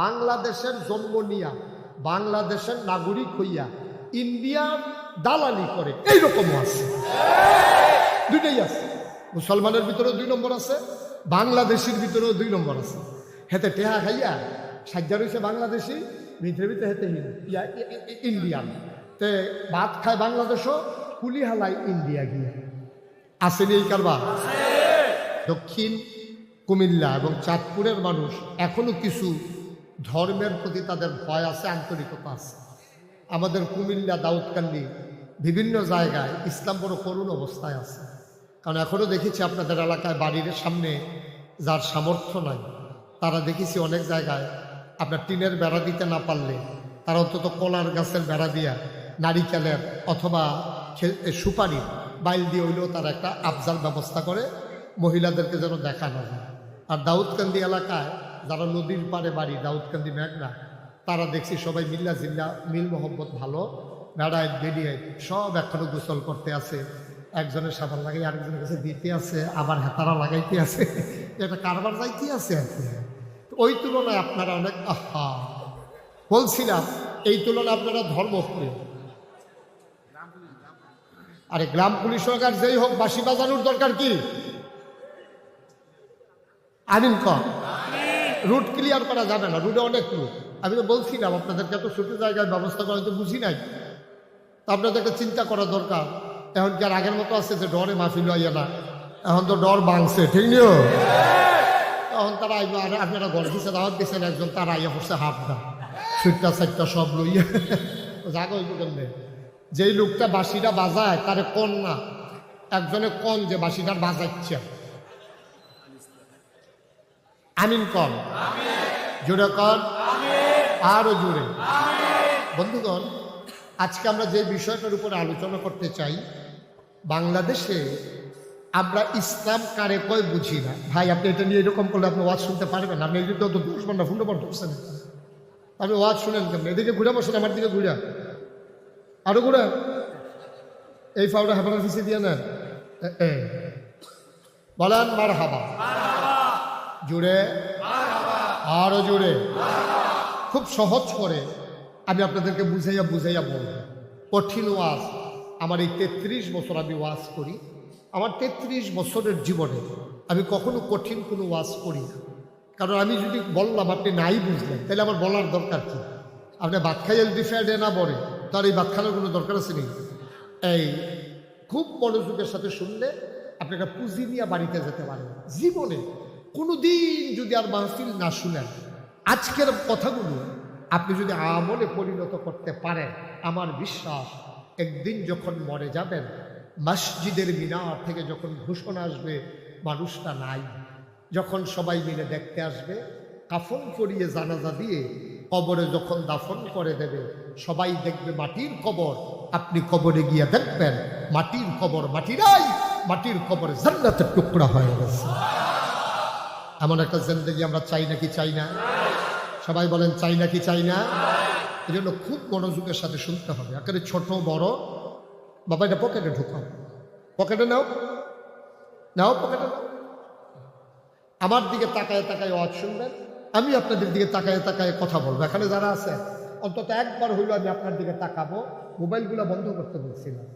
বাংলাদেশের জন্ম নিয়া বাংলাদেশের নাগরিক হইয়া ইন্ডিয়ার দালালি করে এইরকমও আছে। দুইটাই আছে। মুসলমানের ভিতরেও দুই নম্বর আছে বাংলাদেশের ভিতরেও দুই নম্বর আছে। হেতে টেহা খাইয়া সাজ্জা রয়েছে বাংলাদেশি ভিতরে ভিতরে হেতে ইয়া ইন্ডিয়ান। তে ভাত খায় বাংলাদেশও কুলি হালায় ইন্ডিয়া গিয়া। আসেনি এই কারবার? দক্ষিণ কুমিল্লা এবং চাঁদপুরের মানুষ এখনও কিছু ধর্মের প্রতি তাদের ভয় আছে, আন্তরিকতা আছে। আমাদের কুমিল্লা, দাউদকান্দি বিভিন্ন জায়গায় ইসলাম বড় করুণ অবস্থায় আছে। কারণ এখনও দেখেছি আপনাদের এলাকায় বাড়ির সামনে যার সামর্থ্য নাই, তারা দেখেছি অনেক জায়গায় আপনার টিনের বেড়া দিতে না পারলে তারা অন্তত কলার গাছের বেড়া দিয়া নারিকেলের অথবা সুপারি বাইল দিয়ে হইলেও তারা একটা আফজাল ব্যবস্থা করে, মহিলাদেরকে যেন দেখানো যায় আর দাউদকান্দি এলাকায় যারা নদীর পাড়ে বাড়ি, দাউদকান্দি, মেঘনা, তারা দেখছি সবাই মিল্লা জিল্লা, মিল মোহব্বত ভালো বেড়ায় বেরিয়ে সব এখনও গোসল করতে আছে। একজনের সাবান লাগাই, আরেকজনের কাছে দিতে আছে আবার হেতারা লাগাইতে আছে। এটা কারবার যাইতে আছে আর কি। ওই তুলনায় আপনারা অনেক, আহা! বলছিলাম, এই তুলনায় আপনারা ধর্মপ্রিয়। আরে গ্রাম পুলিশ সরকার যেই হোক বাসি বাজানোর দরকার কি? আমিন কম। রুট ক্লিয়ার করা যাবে না, রুটে অনেক রুট। আমি তো বলছিলাম, আপনাদেরকে এত ছোট জায়গায় ব্যবস্থা করা তো বুঝি নাই। তা আপনাদেরকে চিন্তা করা দরকার। এখন কি আর আগের মতো আছে যে ডরে মাহফিল হইয়া না? এখন তো ডর বাংছে ঠিক নিও? তখন তারা আইব আর আপনারা ঘর দিচ্ছে, দাওয়াত দিচ্ছেন একজন, তারা আইয়া পড়ছে হাফ দা সুইটটা, সাইটটা সব লইয়া। জাগো হইব কেমনে যেই লোকটা বাঁশিটা বাজায়, তারে কন না একজনে কন যে বাঁশিটার বাজাচ্ছে আমিন কন জোরে কন আরও জোরে। বন্ধুগণ, আজকে আমরা যে বিষয়টার উপর আলোচনা করতে চাই, বাংলাদেশে আমরা ইসলাম কারে কয় বুঝি না। ভাই, আপনি এটা নিয়ে এরকম করলে আপনি ওয়াজ শুনতে পারবেন না। আপনি এই তো দশ ঘণ্টা পর ঢুকছেন আপনি ওয়াজ শুনেন কেমন? এদিকে ঘুরে বসেন, আমার দিকে ঘুরে। আরও ঘুরে। এই ফাউটা হাফানার ফিসে দিয়ে এ। বলেন মার হাবা জুড়ে, আরও জুড়ে। খুব সহজ করে আমি আপনাদেরকে বুঝাইয়া বুঝাইয়া বলব। কঠিন ওয়াজ। আমার এই তেত্রিশ বছর আমি ওয়াজ করি। আমার তেত্রিশ বছরের জীবনে আমি কখনো কঠিন কোনো ওয়াজ করি না। কারণ আমি যদি বললাম, আপনি নাই বুঝলেন, তাহলে আমার বলার দরকার কি? আপনি খাইয়ে যদি ফ্যাডে না পড়ে তার এই ভাত কোনো দরকার আছে নেই এই, খুব মনোযোগের সাথে শুনলে আপনি একটা পুঁজি নিয়ে বাড়িতে যেতে পারেন। জীবনে কোনো দিন যদি আর মাহফিল না শুনেন, আজকের কথাগুলো আপনি যদি আমলে পরিণত করতে পারেন, আমার বিশ্বাস একদিন যখন মরে যাবেন, মসজিদের মিনার থেকে যখন ঘোষণা আসবে, মানুষটা নাই। যখন সবাই মিলে দেখতে আসবে, কাফন করিয়ে জানাজা দিয়ে কবরে যখন দাফন করে দেবে, সবাই দেখবে মাটির কবর। আপনি কবরে গিয়ে দেখবেন, মাটির কবর মাটিরাই, মাটির কবরে জান্নাতের টুকরা হয়ে গেছে। এমন একটা জিন্দগি আমরা চাই নাকি চাই না? সবাই বলেন, চাই নাকি চাই না? এই জন্য খুব মনোযোগের সাথে শুনতে হবে। একেবারে ছোট, বড়। বাবা, এটা পকেটে ঢুকাও। পকেটে নাও। নাও পকেটে নাও। আমার দিকে তাকায় তাকায় ওয়াজ শুনবেন। আমি আপনাদের দিকে তাকায় তাকায় কথা বলব। এখানে যারা আছে, অন্তত একবার হইল আমি আপনার দিকে তাকাবো। মোবাইলগুলো বন্ধ করতে বলছিলাম।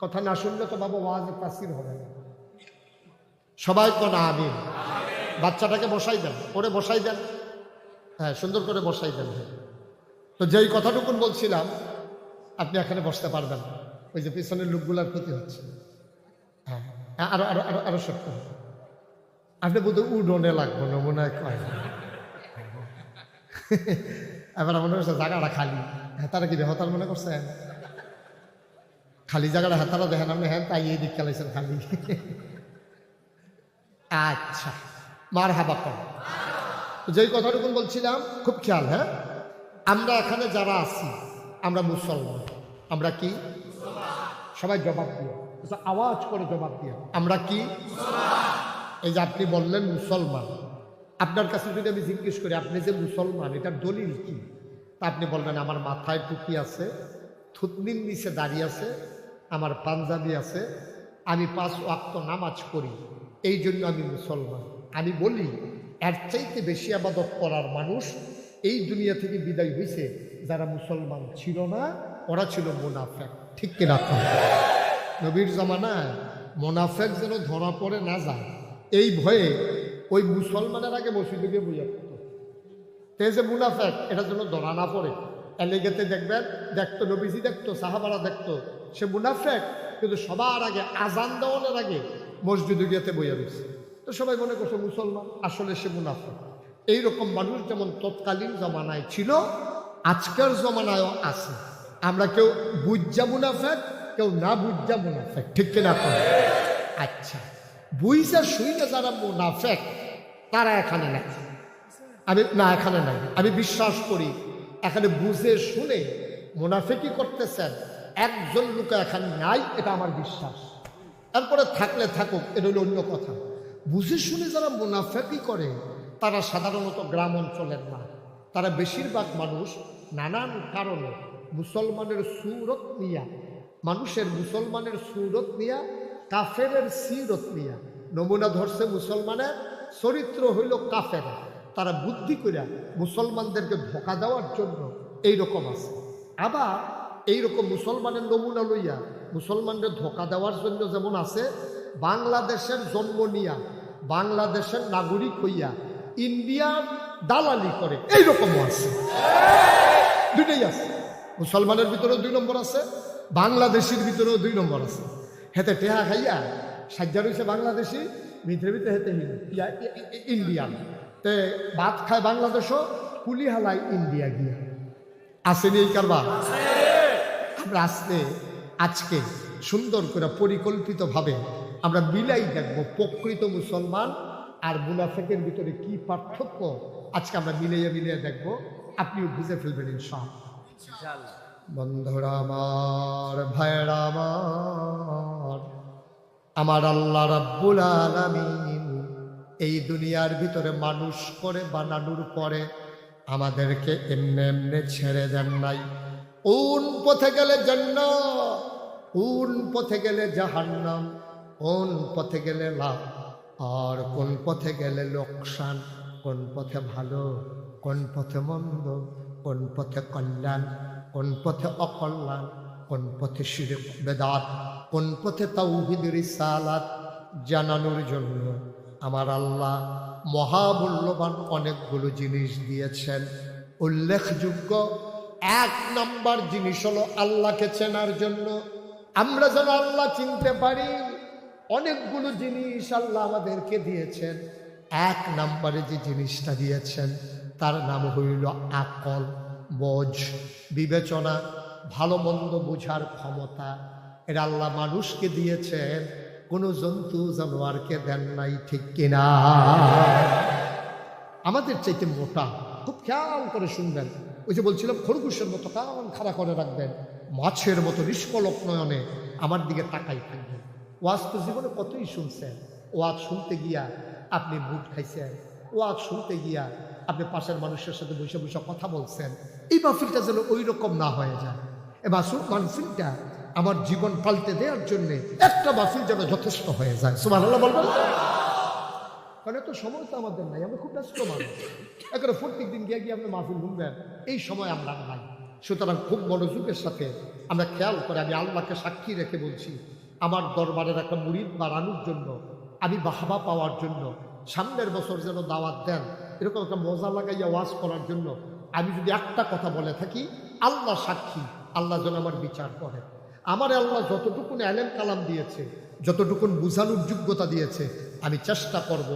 কথা না শুনলে তো বাবা ওয়াজে তাসির হবে না। সবাই তো না আমিন। বাচ্চাটাকে বসাই দেন ওরে বসাই দেন। হ্যাঁ সুন্দর করে বসাই দেন। তো যেই কথাটুকুন বলছিলাম আপনি এখানে বসতে পারবেন ওই যে পিছনের লোকগুলার ক্ষতি হচ্ছে। হ্যাঁ হ্যাঁ, আরও আরও আরও আরও সত্য আপনি বোধ উডনে লাগবো না মনে হয় কয়। এবার মনে হচ্ছে জায়গাটা খালি। হেতারা কি হতার মনে করছেন খালি জায়গাটা হেতারা দেখেন আপনি হ্যাঁ তাই এই দিক খেলাইছেন খালি। আচ্ছা মার হাবা কর যেই কথাটুকুন বলছিলাম খুব খেয়াল হ্যাঁ? আমরা এখানে যারা আছি আমরা মুসলমান। আমরা কি? সবাই জবাব দিয়ে আচ্ছা, আওয়াজ করে জবাব দিয়ে আমরা কি? এই যে আপনি বললেন মুসলমান আপনার কাছে যদি আমি জিজ্ঞেস করি আপনি যে মুসলমান এটার দলিল কি? তা আপনি বলবেন আমার মাথায় টুপি আছে থুতনির নিচে দাঁড়িয়ে আছে আমার পাঞ্জাবি আছে আমি পাঁচ ওয়াক্ত নামাজ পড়ি। এই জন্য আমি মুসলমান। আমি বলি, এর চাইতে বেশি আবাদত করার মানুষ এই দুনিয়া থেকে বিদায় হয়েছে যারা মুসলমান ছিল না, ওরা ছিল মোনাফেক। ঠিক কিনা নবীর জামানায় মোনাফেক যেন ধরা পড়ে না যায়, এই ভয়ে ওই মুসলমানের আগে মসজিদে গিয়ে বইয়া পড়তো। তে যে মুনাফেক, এটা যেন ধরা না পড়ে। এলেগেতে দেখবেন, দেখতো নবীজি, দেখতো সাহাবারা দেখতো, সে মুনাফেক, কিন্তু সবার আগে আজান দেওয়ানোর আগে মসজিদে গিয়েতে বইয়া রয়েছে। তো সবাই মনে করছে মুসলমান, আসলে সে মুনাফা এইরকম মানুষ যেমন তৎকালীন জমানায় ছিল, আজকের জমানায়ও আছে। আমরা কেউ বুঝজা মুনাফেক, কেউ না বুঝজা মুনাফেক, ঠিক কিনা আচ্ছা বুঝা শুইনা যারা মুনাফেক, তারা এখানে নাই। আমি, না, এখানে নাই। আমি বিশ্বাস করি, এখানে বুঝে শুনে মুনাফেকি করতেছেন, একজন লোক এখানে নাই, এটা আমার বিশ্বাস। তারপরে থাকলে থাকুক এটা হলো অন্য কথা। বুঝে শুনে যারা মুনাফেকি করে, তারা সাধারণত গ্রাম অঞ্চলের না। তারা বেশিরভাগ মানুষ নানান কারণে মুসলমানের সুরত নিয়া, মানুষের মুসলমানের সুরত নিয়া, কাফেরের সিরত নিয়া। নমুনা ধরছে মুসলমানের চরিত্র হইল কাফের। তারা বুদ্ধি করে মুসলমানদেরকে ধোকা দেওয়ার জন্য এই রকম আছে। আবার এইরকম মুসলমানের নমুনা লইয়া মুসলমানদের ধোকা দেওয়ার জন্য যেমন আছে, বাংলাদেশের জন্ম নিয়া, বাংলাদেশের নাগরিক হইয়া ইন্ডিয়ার দালালি করে এই রকমও আছে। দুইটাই আছে। মুসলমানের ভিতরেও দুই নম্বর আছে, বাংলাদেশের ভিতরেও দুই নম্বর আছে। হেতে টেহা খাইয়া, সাজ্জা রয়েছে বাংলাদেশি, ভিতরে ভিতরে হেতে ইন্ডিয়ান। তে ভাত খায় বাংলাদেশও, কুলি হালায় ইন্ডিয়া গিয়া। আসেনি এই কারবার? আমরা আসতে আজকে সুন্দর করে পরিকল্পিতভাবে আমরা মিলাই দেখব প্রকৃত মুসলমান আর মুনাফেকের ভিতরে কি পার্থক্য। আজকে আমরা মিলিয়ে মিলিয়ে দেখব। আপনিও বুঝে ফেলবেন ইনশাল বন্ধুরা আমার ভাইরা আমার আমার আল্লাহ রাব্বুল আলামিন এই দুনিয়ার ভিতরে মানুষ করে বানানোর পরে আমাদেরকে এমনি এমনি ছেড়ে দেন নাই। কোন পথে গেলে জান্নাত কোন পথে গেলে জাহান্নাম কোন পথে গেলে লাভ আর কোন পথে গেলে লোকসান কোন পথে ভালো কোন পথে মন্দ কোন পথে কল্যাণ কোন পথে অকল্যাণ কোন পথে শিরে বেদাত কোন পথে তাওহিদ রিসালাত জানানোর জন্য আমার আল্লাহ মহামূল্যবান অনেকগুলো জিনিস দিয়েছেন। উল্লেখযোগ্য এক নাম্বার জিনিস হলো আল্লাহকে চেনার জন্য। আমরা যেন আল্লাহ চিনতে পারি, অনেকগুলো জিনিস আল্লাহ আমাদেরকে দিয়েছেন। এক নাম্বারে যে জিনিসটা দিয়েছেন, তার নাম হইল আকল, বোঝ, বিবেচনা, ভালো মন্দ বোঝার ক্ষমতা। এটা আল্লাহ মানুষকে দিয়েছেন, কোনো জন্তু জানোয়ারকে দেন নাই, ঠিক কিনা? আমাদের চাইতে মোটা, খুব খেয়াল করে শুনবেন। ওই যে বলছিলাম, খরগোশের মতো কান খাড়া করে রাখবেন, মাছের মতো নিষ্কলক নয়নে আমার দিকে তাকাই থাকবেন। ওয়াজ তো জীবনে কতই শুনছেন? ওয়াজ শুনতে গিয়া আপনি বুট খাইছেন, ওয়াজ শুনতে গিয়া আপনি পাশের মানুষের সাথে বসে বসে কথা বলছেন। এই মাহফিলটা যেন ওই রকম না হয়ে যায়। এ মাসুক মানসিকটা আমার জীবন পাল্টে দেওয়ার জন্যে একটা মাহফিল যেন যথেষ্ট হয়ে যায়। সুমান আল্লাহ বলবেন কারণ এত সময় তো আমাদের নাই, আমরা খুব ব্যস্ত মানুষ। একেবারে প্রত্যেক দিন গিয়ে গিয়ে আপনি মাহফিল শুনবেন এই সময় আমরা নাই। সুতরাং খুব মনোযোগের সাথে আমরা খেয়াল করে আমি আল্লাহকে সাক্ষী রেখে বলছি, আমার দরবারের একটা মুড়িদ বাড়ানোর জন্য, আমি বাহাবা পাওয়ার জন্য, সামনের বছর যেন দাওয়াত দেন, এরকম একটা মজা লাগাইয়া ওয়াজ করার জন্য আমি যদি একটা কথা বলে থাকি, আল্লাহ সাক্ষী, আল্লাহ যেন আমার বিচার করে। আমার আল্লাহ যতটুকুন অ্যালেম কালাম দিয়েছে যতটুকুন বুঝানোর যোগ্যতা দিয়েছে, আমি চেষ্টা করব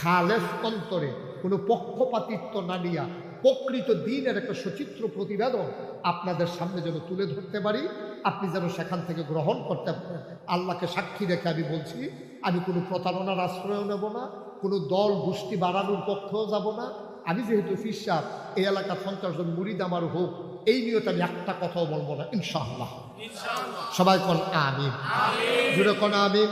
খালেফ অন্তরে কোনো পক্ষপাতিত্ব না নিয়া প্রকৃত দিনের একটা সচিত্র প্রতিবেদন আপনাদের সামনে যেন তুলে ধরতে পারি। আপনি যেন সেখান থেকে গ্রহণ করতে পারেন। আল্লাহকে সাক্ষী রেখে আমি বলছি, আমি কোনো প্রতারণার আশ্রয় নেব না, কোনো দল গোষ্ঠী বাড়ানোর পক্ষেও যাব না। আমি যেহেতু ফিসাব এই এলাকার পঞ্চাশ জন মুরিদ আমার হোক এই নিয়তে আমি একটা কথাও বলব না ইনশাআল্লাহ। সবাই কোন আমি জুড়ে কোন আমিন।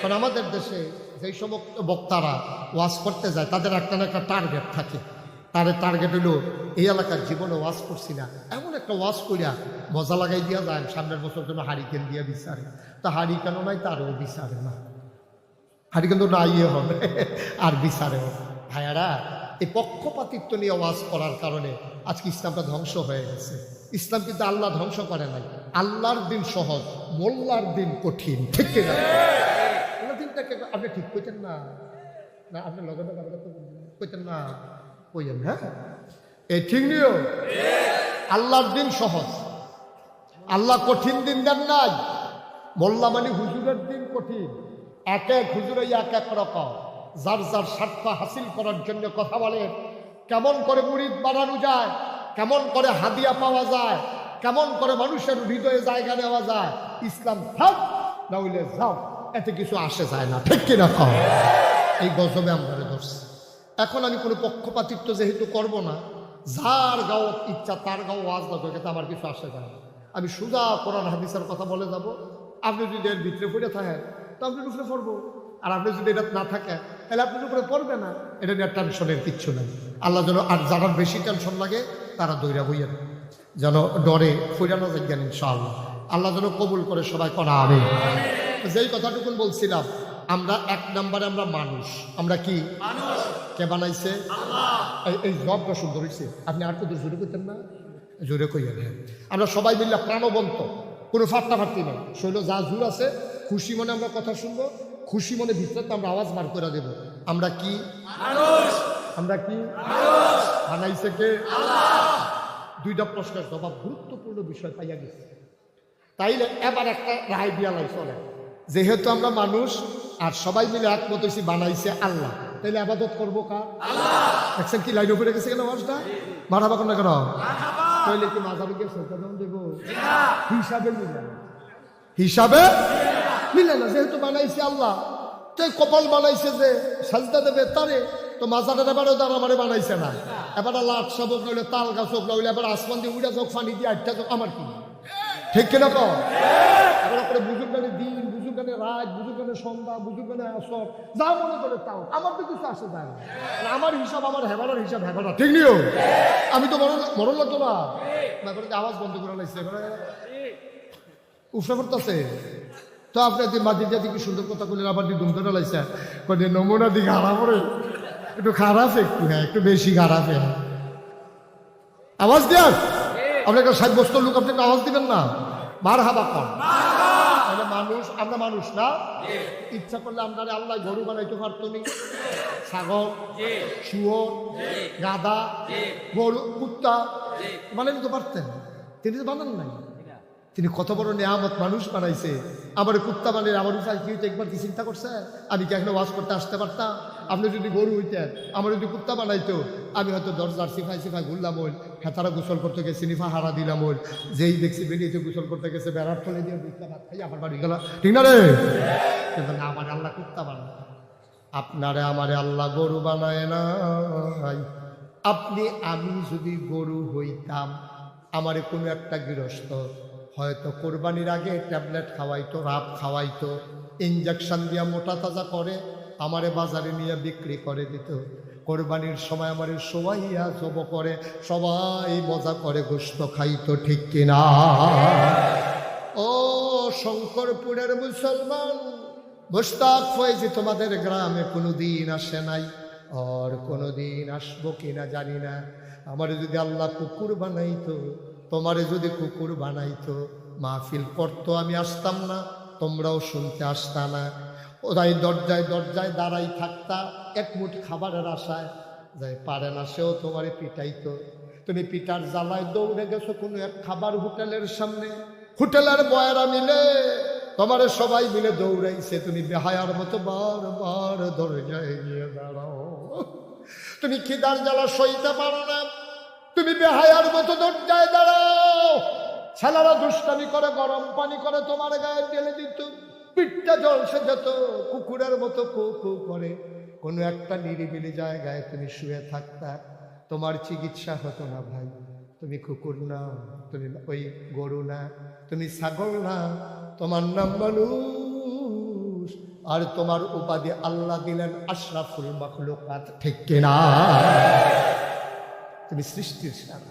কারণ আমাদের দেশে যেই সমস্ত বক্তারা ওয়াজ করতে যায় তাদের একটা না একটা টার্গেট থাকে। তাদের টার্গেট হলো এই এলাকার জীবনে ওয়াজ করছি না। এমন একটা ওয়াজ করিয়া মজা লাগাই দিয়া যায় সামনের বছর জন্য হারিকেন দিয়া বিচারে। তা হারিকেনও নাই তারও বিচারে না। হারিকেন তো না ইয়ে হবে আর বিচারেও। ভাইয়ারা এই পক্ষপাতিত্ব নিয়ে ওয়াজ করার কারণে আজকে ইসলামটা ধ্বংস হয়ে গেছে। ইসলাম কিন্তু আল্লাহ ধ্বংস করে নাই। আল্লাহর দিন সহজ, মোল্লার দিন কঠিন, ঠিক কিনা দিনটাকে আপনি ঠিক কইতেন না? না, আপনি লগে লগে লগে কইতেন না? কইয়েন হ্যাঁ? এই ঠিক নিও? আল্লাহর দিন সহজ। আল্লাহ কঠিন দিন দেন নাই। মোল্লা মানে হুজুরের দিন কঠিন। এক এক হুজুরে এক এক রকম। যার যার স্বার্থ হাসিল করার জন্য কথা বলে, কেমন করে মুরিদ বানানো যায়, কেমন করে হাদিয়া পাওয়া যায়, কেমন করে মানুষের হৃদয়ে জায়গা নেওয়া যায়, ইসলাম থাক না হইলে যাও, এতে কিছু আসে যায় না, ঠিক কিনা কম এই গজবে আমরা ধরছি। এখন আমি কোনো পক্ষপাতিত্ব যেহেতু করব না, যার গাও ইচ্ছা তার গাও আজ না এতে আমার কিছু আসে যায় না। আমি সুজা কোরআন হাদিসের কথা বলে যাব, আপনি যদি এর ভিতরে পড়ে থাকেন তো আপনি উপরে পড়ব। আর আপনি যদি এটা না থাকে তাহলে আপনার উপরে পড়বে না। এটা নিয়ে টেনশনের কিচ্ছু নেই। আল্লাহ যেন আর যারা বেশি টেনশন লাগে তারা দৈরা বইয়েন যেন ডরে ফিরানো যাজ্ঞান ইনশাআল্লাহ। আল্লাহ যেন কবুল করে সবাই করা হবে যেই কথাটুকুন বলছিলাম আমরা এক নম্বরে আমরা মানুষ। আমরা কি? কে বানাইছে? এই- এই জবটা সুন্দর হয়েছে আপনি আর কত জোরে করতেন না? জোরে কইয়া দেন। আমরা সবাই মিলে প্রাণবন্ত। কোনো ফাট্টাফাট্টি নেই। শৈল যা জোর আছে খুশি মনে আমরা কথা শুনব। খুশি মনে ভিতরে তো আমরা আওয়াজ বার করে দেব। আমরা কি? আমরা কি? বানাইছে কে? দুইটা প্রশ্নের জবাব গুরুত্বপূর্ণ বিষয় পাইয়া গেছে। তাইলে এবার একটা রায় দিয়া লাই চলে। যেহেতু আমরা মানুষ আর সবাই মিলে একমত হয়েছি বানাইছে আল্লাহ তাইলে আবাদত করব কার? দেখছেন কি লাইন উপরে গেছে কেন মাসটা মারাবা কোন না কেন তাইলে কি গেছে? কেমন দেবো। হিসাবে মিলে হিসাবে? মিলে না যেহেতু বানাইছে আল্লাহ, তো কপাল বানাইছে যে সাজদা দেবে তারে, তো মাজারের এবারও তার আমারে বানাইছে না। এবার লাট সবক নইলে তাল গাছ হোক, নইলে এবার আসমান দিয়ে উড়া যোগ ফানি দিয়ে আটটা যোগ আমার কি? ঠিক কিনা এবার বুজুর দিন রাত সন্ধ্যা আসর, যা মনে করে তাও। আমার তো কিছু আসে যায় আমার হিসাব, আমার হেবারার হিসাব হেবারা ঠিক নিও? আমি তো মরণ মরণ লাগতো না। আওয়াজ বন্ধ করে লাগছে এবারে উফরা তো আপনি যে মাঝে যে কি সুন্দর কথা বললেন আবার দুম ধরে লাইছে কয়ে নমুনা দিকে খারাপ করে একটু খারাপ একটু হ্যাঁ একটু বেশি খারাপ হ্যাঁ আওয়াজ দেন? আপনি একটা বছর লোক আপনি আওয়াজ দিবেন না? মার হাবা কম মানুষ আমরা মানুষ না? ইচ্ছা করলে আমরা আল্লাহ গরু বানাইতে পারতো নি। ছাগল শুয়োর গাদা গরু কুত্তা বানাইতে তো পারতেন। তিনি তো বানান নাই। তিনি কত বড় নেয়ামত মানুষ বানাইছে। আমার কুত্তা বানিয়ে আমার উপায় কি হইতে একবার কি চিন্তা করছে? আমি কি এখনও ওয়াশ করতে আসতে পারতাম? আপনি যদি গরু হইতেন, আমার যদি কুত্তা বানাইতো, আমি হয়তো দরজার সিফাই সিফাই ঘুরলাম ওই হেতারা গোসল করতে গেছে, নিফা হারা দিলাম ওই। যেই দেখছি বেরিয়েছে গোসল করতে গেছে, বেড়ার ফলে দিয়ে খাই আমার বাড়ি গেল। ঠিক না রে? কিন্তু না, আমার আল্লাহ কুত্তা বানায় আপনারে আমারে আল্লাহ গরু বানায় না আপনি, আমি যদি গরু হইতাম, আমারে কোনো একটা গৃহস্থ হয়তো কোরবানির আগে ট্যাবলেট খাওয়াইতো রাব খাওয়াইতো ইঞ্জেকশন দিয়া মোটা তাজা করে আমারে বাজারে নিয়ে বিক্রি করে দিত। কোরবানির সময় আমারে সবাইয়া জব করে, সবাই মজা করে গোস্ত খাইতো, ঠিক কিনা? ও শঙ্করপুরের মুসলমান মুস্তাক হয়েছে তোমাদের গ্রামে কোনো দিন আসে নাই, আর কোনো দিন আসব কিনা জানি না। আমার যদি আল্লাহ কুকুর বানাইতো তোমারে যদি কুকুর বানাইতো, মাহফিল করতো, আমি আসতাম না, তোমরাও শুনতে আসতা না। ওরাই দরজায় দরজায় দাঁড়াই থাকতা, এক মুঠ খাবারের আশায়, যাই পারে না সেও তোমারে পিটাইতো। তুমি পিটার জ্বালায় দৌড়ে গেছো কোনো এক খাবার হোটেলের সামনে। হোটেলের বয়েরা মিলে, তোমারে সবাই মিলে দৌড়াইছে। তুমি বেহায়ার মতো বার বার দরজায় গিয়ে দাঁড়াও। তুমি খিদার জ্বালা সইতে পারো না। তুমি বেহায়ার মতো দরজায় দাঁড়াও। ছেলেরা দুষ্টামি করে, গরম পানি করে, তোমার গায়ে ঢেলে দিত। পিঠটা জলসে যেত, কুকুরের মতো কু কু করে। কোনো একটা নিরিবিলি জায়গায় তুমি শুয়ে থাকতা, তোমার চিকিৎসা হতো না ভাই। তুমি কুকুর না, তুমি ওই গরু না, তুমি ছাগল না, তোমার নাম মানুষ। আর তোমার উপাধি আল্লাহ দিলেন আশরাফুল মখলুকাত, ঠিক কিনা? তুমি সৃষ্টির সারা